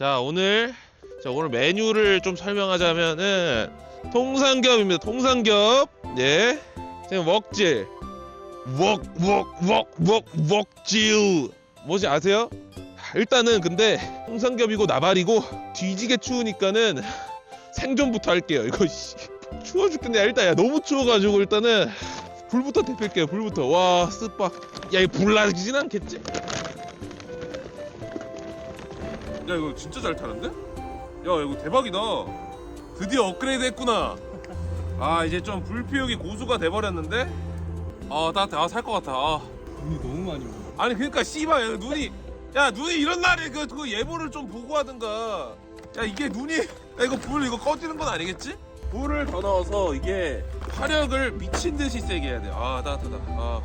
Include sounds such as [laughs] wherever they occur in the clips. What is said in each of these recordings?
자 오늘 자 오늘 메뉴를 좀 설명하자면은 통삼겹입니다. 통삼겹 예 지금 웍질 웍웍웍웍 웍질 뭐지 아세요? 일단은 근데 통삼겹이고 나발이고 뒤지게 추우니까는 생존부터 할게요. 이거 씨, 추워 죽겠네. 야, 일단 야 너무 추워가지고 일단은 불부터 데필게요. 불부터 와 쓰빡 야 이거 불 나지진 않겠지? 야 이거 진짜 잘 타는데? 야 이거 대박이다 드디어 업그레이드 했구나 아 이제 좀 불피우기 고수가 돼버렸는데 아 따뜻해 아살 것 같아 아. 눈이 너무 많이 오네. 아니 그러니까 씨발 야, 눈이 야 눈이 이런 날에 그, 그 예보를 좀 보고 하든가 야 이게 눈이 야 이거 불 이거 꺼지는 건 아니겠지? 불을 더 넣어서 이게 화력을 미친 듯이 세게 해야 돼아 따뜻하다 아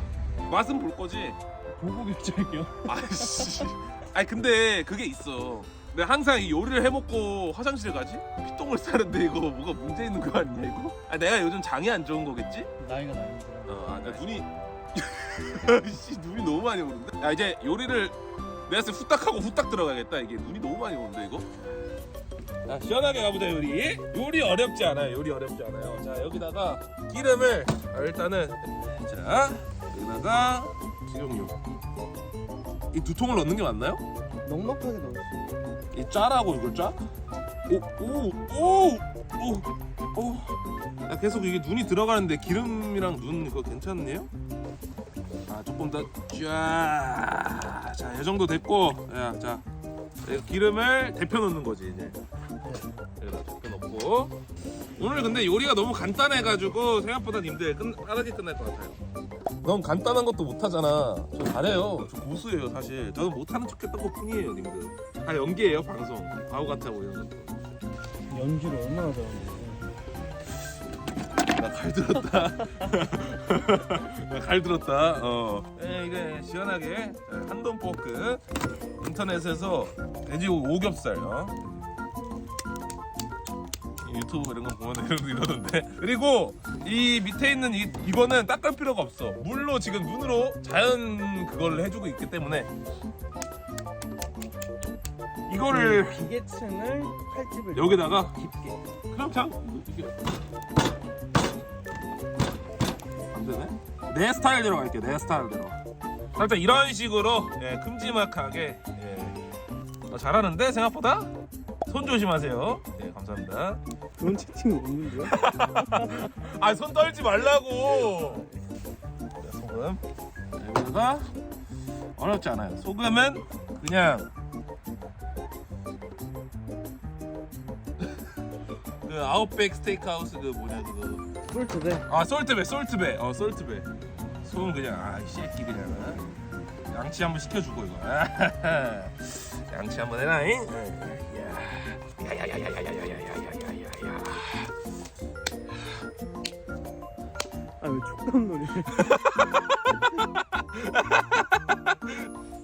맛은 볼 거지 보고 [laughs] 결정이요. 아이씨. 아니 근데 그게 있어. 내가 항상 이 요리를 해먹고 화장실 가지? 피똥을 싸는데 이거 뭐가 문제 있는 거 아니야 이거? 아 내가 요즘 장이 안 좋은 거겠지? 나이가 나이가. 어, 아, 나 눈이 [laughs] 씨 눈이 너무 많이 오는데? 야 이제 요리를 내가 쓸 후딱 하고 후딱 들어가겠다 이게 눈이 너무 많이 오는데 이거? 자 시원하게 가보자 요리 요리 어렵지 않아요 요리 어렵지 않아요 자 여기다가 기름을 아, 일단은 자 여기다가 식용유 이 두 통을 넣는 게 맞나요? 넉넉하게 넣었어. 이 짜라고 이걸 짜? 오오오오오 오. 야, 계속 이게 눈이 들어가는데 기름이랑 눈 이거 괜찮네요? 아 조금 더 쫙. 자, 이 정도 됐고, 야, 자, 이 기름을 데펴 놓는 거지 이제. 여기다 데펴 놓고. 오늘 근데 요리가 너무 간단해가지고 생각보다 님들 끝, 빠르게 끝날 것 같아요. 너무 간단한 것도 못하잖아. 저 잘해요. 저 고수예요 사실. 저는 못하는 척했던 것 뿐이에요 님들. 다 연기예요 방송. 바보 같아 보여요. 연주를 얼마나 잘하는지. 나갈 들었다. [laughs] 나 갈 들었다. 어. 예, 이게 시원하게 한돈 포크 인터넷에서 돼지 오겹살. 어. 유튜브 이런 거 보면 이런 이러던데. 그리고 이 밑에 있는 이 이거는 닦을 필요가 없어. 물로 지금 눈으로 자연 그걸 해주고 있기 때문에 이거를 기계층을 칼집을 여기다가 깊게. 그럼 참 이게 안 되네. 내 스타일대로 갈게. 내 스타일대로. 살짝 이런 식으로 예, 큼지막하게 예. 어, 잘하는데 생각보다 손 조심하세요. 예, 감사합니다. 그런 채팅이 없는데요? [laughs] 아 손 떨지 말라고. 자, 소금 여기다가 어렵지 않아요. 소금은 그냥 [laughs] 그 아웃백 스테이크하우스 그 뭐냐 그거 솔트대. 아 솔트배 솔트배 어 솔트배 소금 그냥 아이 새끼 그냥 양치 한번 시켜주고 이거 [laughs] 양치 한번 해라잉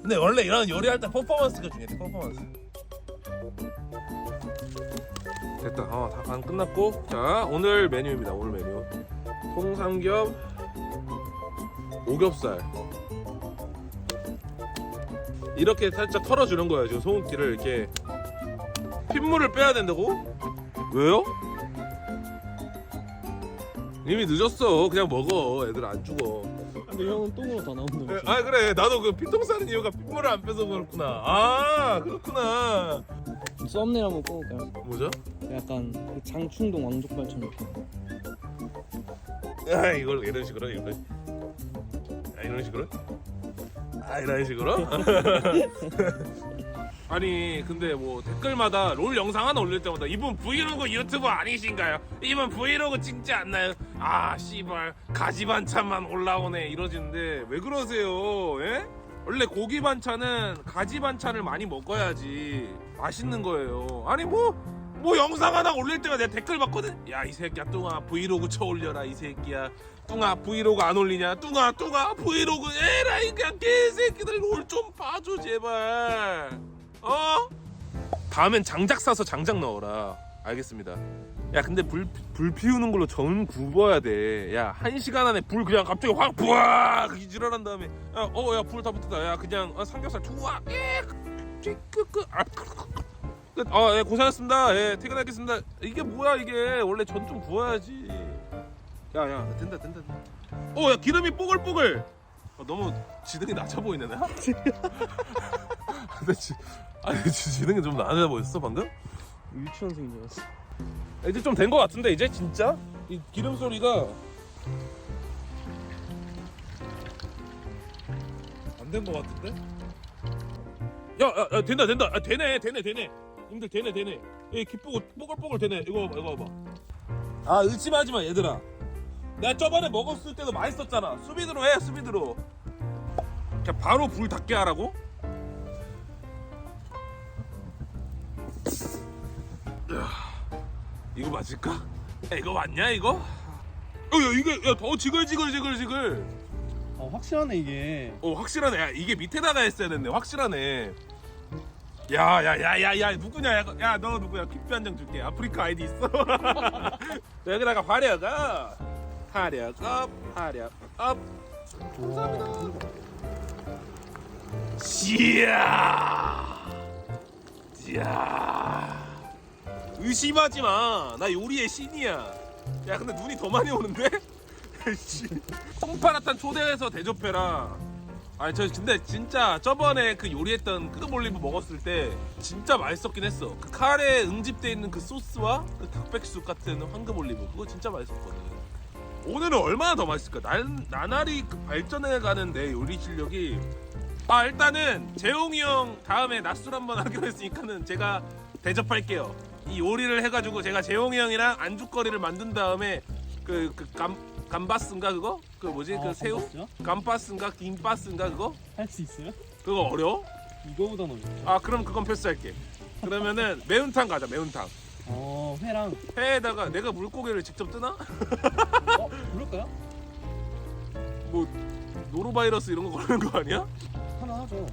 근데 원래 이런 요리할 때 퍼포먼스가 중요해 퍼포먼스. 됐다. 어 다 간 끝났고. 자 오늘 메뉴입니다. 오늘 메뉴. 통삼겹 오겹살. 이렇게 살짝 털어주는 거예요. 지금 소금기를 이렇게 핏물을 빼야 된다고? 왜요? 이미 늦었어 그냥 먹어 애들 안 죽어 근데 형은 똥으로 다 나온다. 아 그래 나도 그 피통 싸는 이유가 핏물을 안 빼서 그렇구나 아 그렇구나 썸네일 한번 꺼볼까요? 뭐죠? 약간 그 장충동 왕족발처럼. 야 이걸 이런 식으로 이런 아 이런 식으로 아 이런 식으로 [laughs] 아니 근데 뭐 댓글마다 롤 영상 하나 올릴 때마다 이분 브이로그 유튜버 아니신가요? 이분 브이로그 찍지 않나요? 아 씨발 가지 반찬만 올라오네 이러시는데 왜 그러세요? 예? 원래 고기 반찬은 가지 반찬을 많이 먹어야지 맛있는 거예요. 아니 뭐뭐 영상 하나 올릴 때마다 내가 댓글 봤거든. 야 이 새끼야 뚱아 브이로그 쳐 올려라 이 새끼야. 뚱아 브이로그 안 올리냐? 뚱아 뚱아 브이로그 에라이 그냥 개새끼들 롤좀 봐줘 제발. 어? 다음엔 장작 사서 장작 넣어라. 알겠습니다. 야 근데 불, 불 피우는 걸로 전 굽어야 돼. 야 한 시간 안에 불 그냥 갑자기 확 부아 기지랄한 다음에 야 어 야 불 다 붙었다. 야 그냥 어, 삼겹살 투아 예 아. 아, 예, 고생하셨습니다. 예, 퇴근하겠습니다. 이게 뭐야 이게? 원래 전좀 부어야지. 야, 야, 된다, 된다. 된다. 어, 야, 기름이 뽀글뽀글. 어, 너무 지능이 낮아 보이네. [laughs] [laughs] 근데 지, 아니, 지- 지능이 좀 낮아 보였어 방금? 유치원생 줄 알았어. 이제 좀된것 같은데 이제? 진짜? 이 기름 소리가. 안된것 같은데? 야, 야, 야, 된다 된다. 아, 되네 되네 되네. 님들 되네 되네. 이 기쁘고 뽀글뽀글 되네. 이거 봐봐 이거 봐봐 아 의심하지 마 얘들아. 내가 저번에 먹었을 때도 맛있었잖아. 수비드로 해 수비드로. 그냥 바로 불 닿게 하라고? 이거 맞을까? 야, 이거 맞냐 이거? 어, 야 이게 야 더 지글지글지글지글. 아 확실하네 이게. 어 확실하네. 야, 이게 밑에다가 했어야 됐네. 확실하네. 야야야야야 누구냐? 야 너 누구야? 퀵뷰 한장 줄게. 아프리카 아이디 있어. [laughs] 여기다가 화려가 화려업 화려업. 감사합니다. 이야. 이야. 의심하지 마. 나 요리의 신이야. 야, 근데 눈이 더 많이 오는데? [laughs] 씨. 콩파라탄 초대해서 대접해라. 아니, 저 근데 진짜 저번에 그 요리했던 크드볼리브 먹었을 때 진짜 맛있었긴 했어. 그 카레에 응집돼 있는 그 소스와 그 닭백숙 같은 황금 올리브 그거 진짜 맛있었거든. 오늘은 얼마나 더 맛있을까? 난, 나날이 그 발전해가는 내 요리 실력이 아 일단은 재홍이 형 다음에 낮술 한번 하기로 했으니까는 제가 대접할게요. 이 요리를 해가지고 제가 재홍이 형이랑 안주거리를 만든 다음에 그 그감 감바스인가 그거 그 뭐지 그 새우 감바스인가 김바스인가 그거 할 수 있어요? 그거 어려워? 이거보단 어렵죠. 아 그럼 그건 패스할게. 그러면은 매운탕 가자 매운탕. 어 회랑. 회에다가 내가 물고기를 직접 뜨나? 어 [laughs] 그럴까요? 뭐 노로바이러스 이런 거 걸리는 거 아니야? 하나 하죠.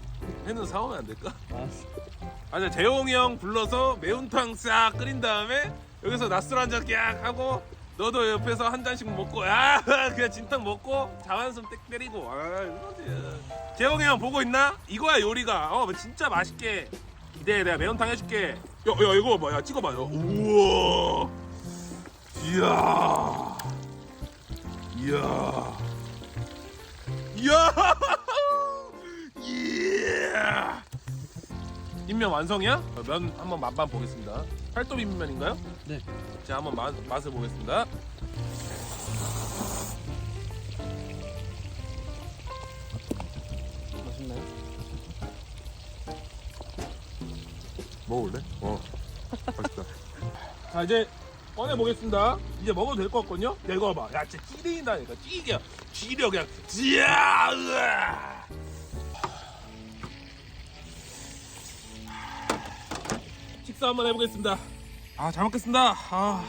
회는 사오면 안 될까? 아 아니 재홍이 형 불러서 매운탕 싹 끓인 다음에 여기서 낮술 한잔 깍 하고 너도 옆에서 한 잔씩 먹고 야 [laughs] 그냥 진탕 먹고 자완섬 땡 때리고. 아 이거지. 재홍이 형 보고 있나? 이거야 요리가. 어 진짜 맛있게. 기대해 내가 매운탕 해줄게. 야, 야 이거 봐봐. 야 찍어봐. 요 우와. 이야. 이야. 이야 [laughs] 인면 완성이야? 어, 면 한번 맛만 보겠습니다. 팔도 비빔면인가요? 네. 자 한번 맛, 맛을 보겠습니다. 맛있나요? 먹을래? 어. 맛있다. [laughs] 자 이제 꺼내 보겠습니다. 이제 먹어도 될 것 같거든요. 야 이거 봐봐. 야 진짜 찌린다니까. 찌겨. 찌려 그냥. 찌야. 으아. 식사 한번 해보겠습니다. 아 잘 먹겠습니다. 아.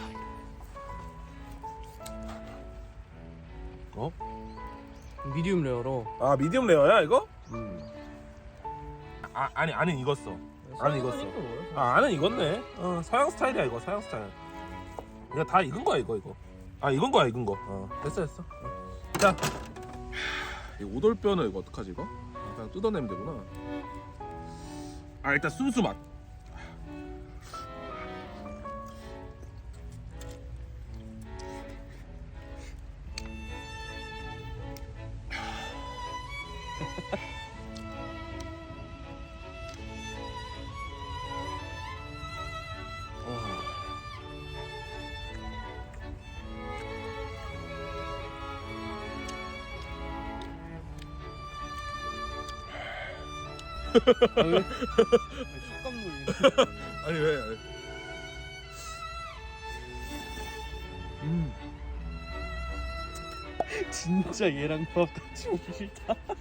어? 미디움 레어로. 아 미디움 레어야 이거? 음. 아 아니 안은 익었어. 안은 익었어. 아 안은 익었네. 어 서양 스타일이야 이거 서양 스타일. 이거 다 익은 거야 이거 이거. 아 익은 거야 익은 거. 어 됐어 됐어. 어. 자. 이 오돌뼈는 이거 어떡하지 이거? 아, 그냥 뜯어내면 되구나. 아 일단 순수 맛. 촉감놀이. 아니 왜? 음. 진짜 얘랑 밥 같이 먹기 싫다. [laughs]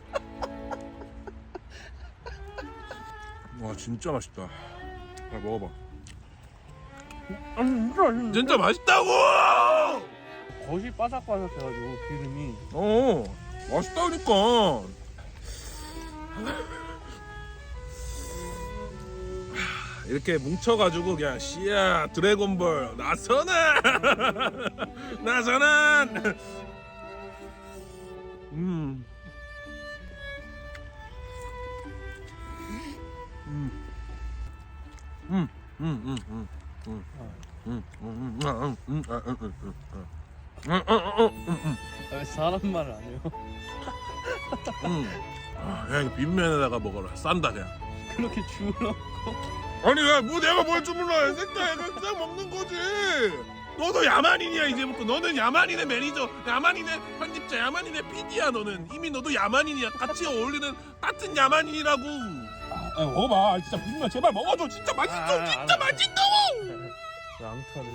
와 진짜 맛있다. 아 먹어봐. 아니 진짜 맛있는데? 진짜 맛있다고! 겉이 바삭바삭해가지고 기름이. 어 맛있다니까. 이렇게 뭉쳐가지고 그냥 씨야 드래곤볼 나선아 [laughs] 나선아 음. 음. 음. 응, 응, 응, 응, 어. 응, 응, 응, 응, 응, 응, 응, 응, 응. 아, 왜 사람 말을 안 해요? 응. 아, 야 이거 빈면에다가 먹어라. 싼다 그냥. 그렇게 주물러 아니 야 뭐 내가 뭘 주물러? 생각 그냥 먹는 거지. 너도 야만인이야 이제부터. 너는 야만인의 매니저, 야만인의 편집자, 야만인의 PD야 너는. 이미 너도 야만인이야. 같이 어울리는 같은 야만인이라고. 아, 먹어봐. 진짜 빈면 제발 먹어줘. 진짜 맛있어. 아, 진짜 알았어. 맛있다고. 앙탈을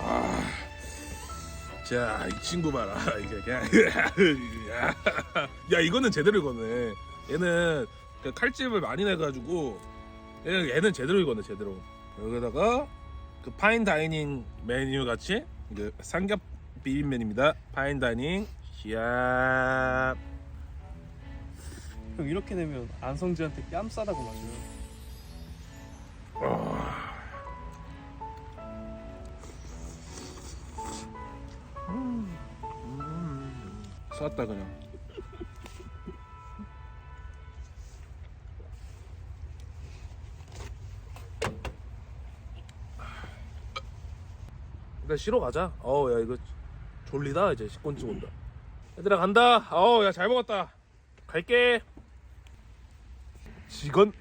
아, 자, 이 친구 봐라. 이게 그냥 야, [laughs] 야, 이거는 제대로 익었네. 얘는 그 칼집을 많이 내가지고 얘는, 얘는 제대로 익었네, 제대로. 여기다가 그 파인 다이닝 메뉴 같이 그 삼겹 비빔면입니다. 파인 다이닝 시합. 형 이렇게 내면 안성재한테 뺨 싸다고 맞아요 쌌다 그냥. 일단 쉬러 가자. 어우 야 이거 졸리다 이제 식곤증 온다. 얘들아 간다. 어우 야 잘 먹었다. 갈게. 직원